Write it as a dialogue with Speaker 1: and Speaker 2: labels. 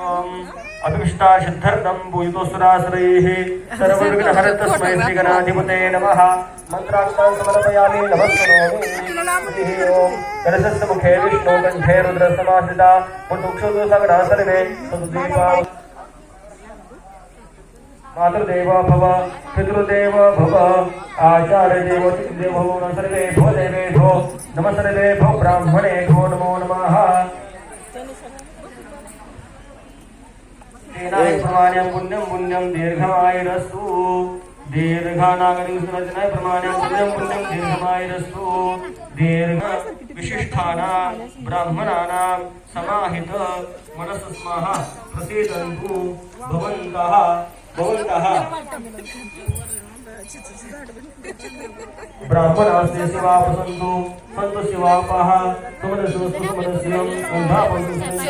Speaker 1: अभिष्टा सिद्धर्थं पूजितोऽसुरासुरैः सर्वविघ्नहर तस्मै श्रीगणाधिपते नमः। मन्त्राक्षरं समर्पयामि। नमस्करोमि ओम् करशस्य मुखे विष्णु कण्ठे रुद्रसमाश्रिता। पुटुक्षुतु सगणा सर्वे सुदीपा मातृदेव भव पितृदेव भव आचार्यदेव देव न सर्वे भो देवेभ्यो नमः सर्वेभ्यो ब्राह्मणेभ्यो नमो नमः। प्रमाण्यं पुण्यं पुण्यं दीर्घमायुरस्तु दीर्घानागरिसुरचनाय प्रमाण्यं पुण्यं पुण्यं दीर्घमायुरस्तु दीर्घ विशिष्टानां ब्राह्मणानां समाहित मनसस्मः प्रसीदन्तु भवन्तः भवन्तः ब्राह्मणास्ते शिवा पसन्तु सन्तु शिवापः सुमनसु सुमनस्यं उन्धापन्तु